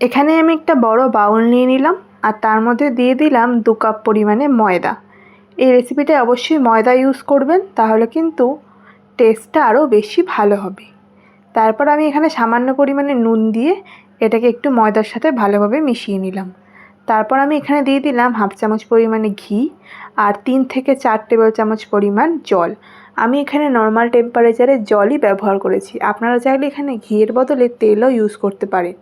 এখানে আমি একটা বড় বাউল নিয়ে নিলাম আর তার মধ্যে দিয়ে দিলাম দু কাপ পরিমাণে ময়দা। এই রেসিপিটায় অবশ্যই ময়দা ইউজ করবেন, তাহলে কিন্তু টেস্টটা আরও বেশি ভালো হবে। তারপর আমি এখানে সামান্য পরিমাণে নুন দিয়ে এটাকে একটু ময়দার সাথে ভালোভাবে মিশিয়ে নিলাম। তারপর আমি এখানে দিয়ে দিলাম হাফ চামচ পরিমাণে ঘি আর তিন থেকে চার টেবিল চামচ পরিমাণ জল। আমি এখানে নর্মাল টেম্পারেচারে জলই ব্যবহার করেছি। আপনারা চাইলে এখানে ঘিয়ের বদলে তেলও ইউজ করতে পারেন।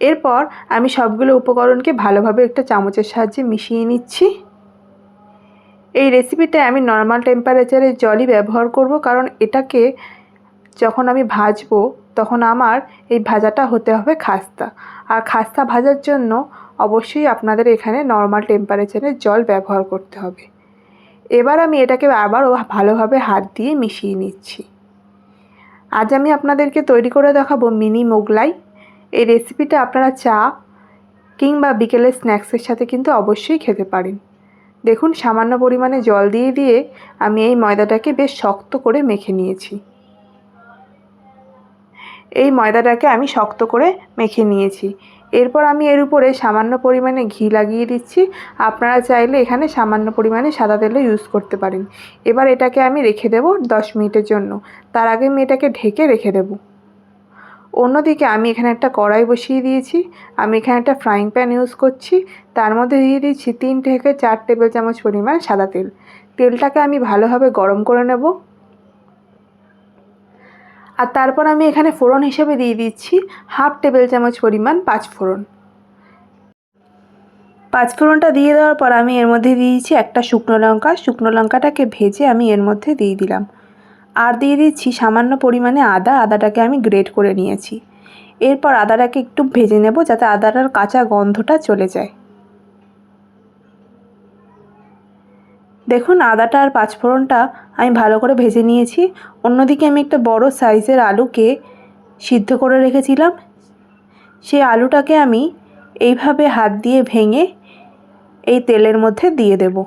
এরপর আমি সবগুলো উপকরণকে ভালোভাবে একটা চামচের সাহায্যে মিশিয়ে নিচ্ছি। এই রেসিপিটায় আমি নর্মাল টেম্পারেচারে জলই ব্যবহার করব কারণ এটাকে যখন আমি ভাজবো তখন আমার এই ভাজাটা হতে হবে খাস্তা। আর খাস্তা ভাজার জন্য অবশ্যই আপনাদের এখানে নর্মাল টেম্পারেচারে জল ব্যবহার করতে হবে। এবার আমি এটাকে আবারও ভালোভাবে হাত দিয়ে মিশিয়ে নিচ্ছি। আজ আমি আপনাদেরকে তৈরি করে দেখাবো মিনি মোগলাই। এই রেসিপিটা আপনারা চা কিংবা বিকেলের স্ন্যাক্সের সাথে কিন্তু অবশ্যই খেতে পারেন। দেখুন, সামান্য পরিমাণে জল দিয়ে দিয়ে আমি এই ময়দাটাকে বেশ শক্ত করে মেখে নিয়েছি। এই ময়দাটাকে আমি শক্ত করে মেখে নিয়েছি। এরপর আমি এর উপরে সামান্য পরিমাণে ঘি লাগিয়ে দিচ্ছি। আপনারা চাইলে এখানে সামান্য পরিমাণে সাদা তেলও ইউজ করতে পারেন। এবার এটাকে আমি রেখে দেবো দশ মিনিটের জন্য। তার আগে আমি এটাকে ঢেকে রেখে দেবো। অন্যদিকে আমি এখানে একটা কড়াই বসিয়ে দিয়েছি। আমি এখানে একটা ফ্রাইং প্যান ইউজ করছি। তার মধ্যে দিয়ে দিচ্ছি তিন থেকে চার টেবিল চামচ পরিমাণ সাদা তেল। তেলটাকে আমি ভালোভাবে গরম করে নেব। আর তারপর আমি এখানে ফোড়ন হিসেবে দিয়ে দিচ্ছি হাফ টেবিল চামচ পরিমাণ পাঁচ ফোড়ন। পাঁচ ফোড়নটা দিয়ে দেওয়ার পর আমি এর মধ্যে দিয়েছি একটা শুকনো লঙ্কা। শুকনো লঙ্কাটাকে ভেজে আমি এর মধ্যে দিয়ে দিলাম। আর দিয়ে দিচ্ছি সামান্য পরিমাণে আদা। আদাটাকে আমি গ্রেট করে নিয়েছি। এরপর আদাটাকে একটু ভেজে নেব যাতে আদাটার কাঁচা গন্ধটা চলে যায়। দেখুন, আদাটা আর পাঁচফোড়নটা আমি ভালো করে ভেজে নিয়েছি। অন্যদিকে আমি একটা বড় সাইজের আলুকে সিদ্ধ করে রেখেছিলাম। সেই আলুটাকে আমি এইভাবে হাত দিয়ে ভেঙে এই তেলের মধ্যে দিয়ে দেবো।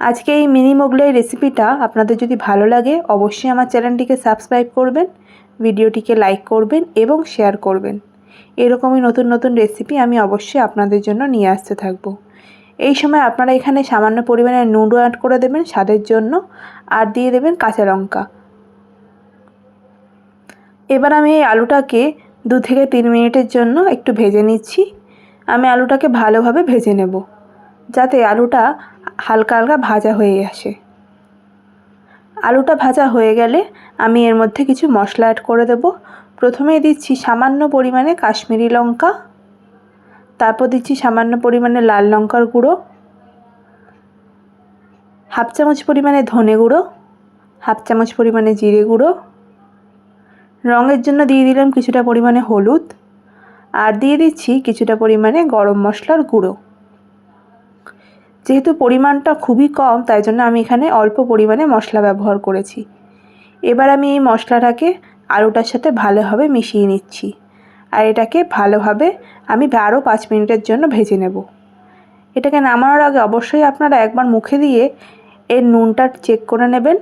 আজকে এই মিনি মোগলাই রেসিপিটা আপনাদের যদি ভালো লাগে, অবশ্যই আমার চ্যানেলটিকে সাবস্ক্রাইব করবেন, ভিডিওটিকে লাইক করবেন এবং শেয়ার করবেন। এরকমই নতুন নতুন রেসিপি আমি অবশ্যই আপনাদের জন্য নিয়ে আসতে থাকব। এই সময় আপনারা এখানে সামান্য পরিমাণে নুডো অ্যাড করে দেবেন স্বাদের জন্য, আর দিয়ে দেবেন কাঁচা লঙ্কা। এবার আমি এই আলুটাকে দু থেকে তিন মিনিটের জন্য একটু ভেজে নিচ্ছি। আমি আলুটাকে ভালোভাবে ভেজে নেব, যাতে আলুটা হালকা হালকা ভাজা হয়ে আসে। আলুটা ভাজা হয়ে গেলে আমি এর মধ্যে কিছু মশলা অ্যাড করে দেব। প্রথমে দিচ্ছি সামান্য পরিমাণে কাশ্মীরি লঙ্কা, তারপর দিচ্ছি সামান্য পরিমাণে লাল লঙ্কার গুঁড়ো, হাফ চামচ পরিমাণে ধনে গুঁড়ো, হাফ চামচ পরিমাণে জিরে গুঁড়ো, রঙের জন্য দিয়ে দিলাম কিছুটা পরিমাণে হলুদ, আর দিয়ে দিচ্ছি কিছুটা পরিমাণে গরম মশলার গুঁড়ো। যেহেতু পরিমাণটা খুবই কম, তাই জন্য আমি এখানে অল্প পরিমাণে মশলা ব্যবহার করেছি। এবার আমি এই মশলাটাকে আলুটার সাথে ভালোভাবে মিশিয়ে নিচ্ছি। আর এটাকে ভালোভাবে আমি আরও পাঁচ মিনিটের জন্য ভেজে নেব। এটাকে নামানোর আগে অবশ্যই আপনারা একবার মুখে দিয়ে এর নুনটা চেক করে নেবেন।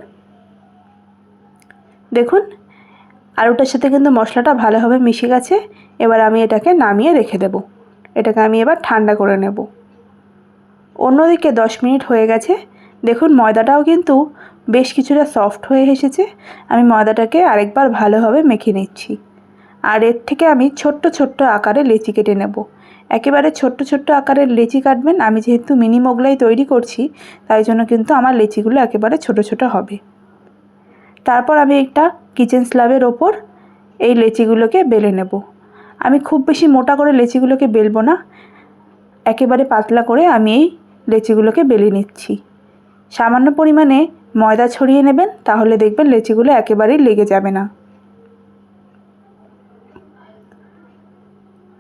দেখুন, আলুটার সাথে কিন্তু মশলাটা ভালোভাবে মিশে গেছে। এবার আমি এটাকে নামিয়ে রেখে দেব। এটাকে আমি এবার ঠান্ডা করে নেব। অন্যদিকে দশ মিনিট হয়ে গেছে। দেখুন, ময়দাটাও কিন্তু বেশ কিছুটা সফট হয়ে এসেছে। আমি ময়দাটাকে আরেকবার ভালোভাবে মেখে নিচ্ছি। আর এর থেকে আমি ছোট্ট ছোট্ট আকারে লেচি কেটে নেব। একেবারে ছোট্ট ছোট্ট আকারের লেচি কাটবেন। আমি যেহেতু মিনি মোগলাই তৈরি করছি, তাই জন্য কিন্তু আমার লেচিগুলো একেবারে ছোট ছোট হবে। তারপর আমি একটা কিচেন স্ল্যাবের ওপর এই লেচিগুলোকে বেলে নেব। আমি খুব বেশি মোটা করে লেচিগুলোকে বেলবো না। একেবারে পাতলা করে আমি এই লেচিগুলোকে বেলে নিচ্ছি। সামান্য পরিমাণে ময়দা ছড়িয়ে নেবেন, তাহলে দেখবেন লেচিগুলো একেবারেই লেগে যাবে না।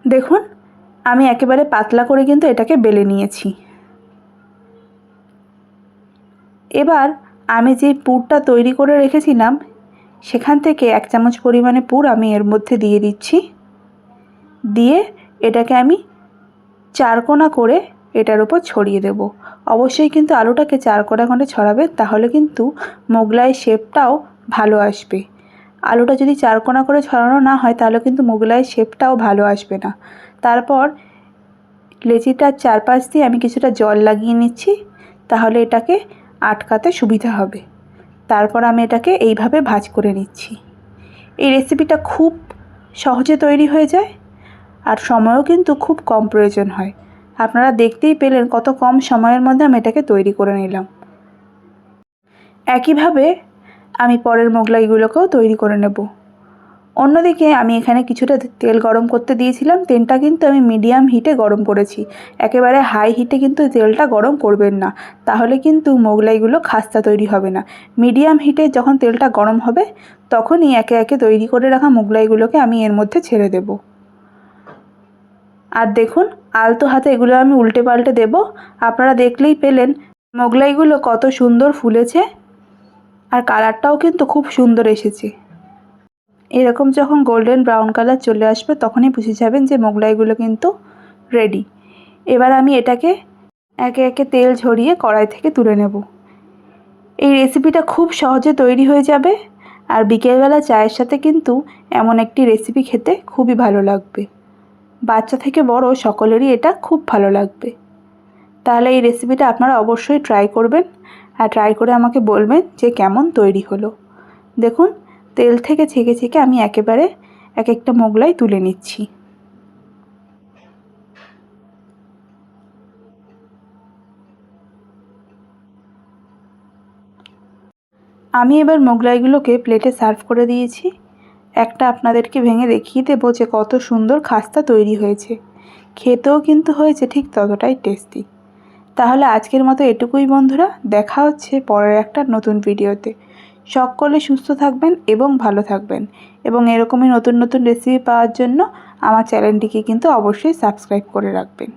দেখুন, আমি একেবারে পাতলা করে কিন্তু এটাকে বেলে নিয়েছি। এবার আমি যে পুরটা তৈরি করে রেখেছিলাম, সেখান থেকে এক চামচ পরিমাণে পুর আমি এর মধ্যে দিয়ে দিচ্ছি। দিয়ে এটাকে আমি চারকোনা করে এটার উপর ছড়িয়ে দেব। অবশ্যই কিন্তু আলুটাকে চার কড়া খণ্ডে ছড়াবেন তাহলে কিন্তু মোগলাই শেপটাও ভালো আসবে। আলুটা যদি চারকোনা করে ছড়ানো না হয়, তাহলে কিন্তু মোগলাই শেপটাও ভালো আসবে না। তারপর লেচিটার চারপাশ দিয়ে আমি কিছুটা জল লাগিয়ে নিচ্ছি, তাহলে এটাকে আটকাতে সুবিধা হবে। তারপর আমি এটাকে এইভাবে ভাজ করে নিচ্ছি। এই রেসিপিটা খুব সহজে তৈরি হয়ে যায়, আর সময়ও কিন্তু খুব কম প্রয়োজন হয়। আপনারা দেখতেই পেলেন কত কম সময়ের মধ্যে আমি এটাকে তৈরি করে নিলাম। একইভাবে আমি পরের মোগলাইগুলোকেও তৈরি করে নেব। অন্যদিকে আমি এখানে কিছুটা তেল গরম করতে দিয়েছিলাম, তেলটা কিন্তু আমি মিডিয়াম হিটে গরম করেছি। একেবারে হাই হিটে কিন্তু তেলটা গরম করবেন না, তাহলে কিন্তু মোগলাইগুলো খাস্তা তৈরি হবে না। মিডিয়াম হিটে যখন তেলটা গরম হবে, তখনই একে একে তৈরি করে রাখা মোগলাইগুলোকে আমি এর মধ্যে ছেড়ে দেব। আর দেখুন, আলতো হাতে এগুলো আমি উল্টে পাল্টে দেব। আপনারা দেখলেই পেলেন মোগলাইগুলো কত সুন্দর ফুলেছে আর কালারটাও কিন্তু খুব সুন্দর এসেছে। এরকম যখন গোল্ডেন ব্রাউন কালার চলে আসবে, তখনই বুঝে যাবেন যে মোগলাইগুলো কিন্তু রেডি। এবার আমি এটাকে একে একে তেল ঝরিয়ে কড়াই থেকে তুলে নেব। এই রেসিপিটা খুব সহজে তৈরি হয়ে যাবে আর বিকেলবেলা চায়ের সাথে কিন্তু এমন একটি রেসিপি খেতে খুবই ভালো লাগবে। বাচ্চা থেকে বড় সকলেরই এটা খুব ভালো লাগবে। তাহলে এই রেসিপিটা আপনারা অবশ্যই ট্রাই করবেন আর ট্রাই করে আমাকে বলবেন যে কেমন তৈরি হলো। দেখুন, তেল থেকে ছেঁকে ছেঁকে আমি একেবারে এক একটা মোগলাই তুলে নিচ্ছি। আমি এবার মোগলাইগুলোকে প্লেটে সার্ভ করে দিয়েছি। একটা আপনাদেরকে ভেঙে দেখিয়ে দেবো যে কত সুন্দর খাস্তা তৈরি হয়েছে। খেতেও কিন্তু হয়েছে ঠিক ততটাই টেস্টি। তাহলে আজকের মতো এটুকুই বন্ধুরা, দেখা হচ্ছে পরের একটা নতুন ভিডিওতে। সকলে সুস্থ থাকবেন এবং ভালো থাকবেন। এবং এরকমই নতুন নতুন রেসিপি পাওয়ার জন্য আমার চ্যানেলটিকে কিন্তু অবশ্যই সাবস্ক্রাইব করে রাখবেন।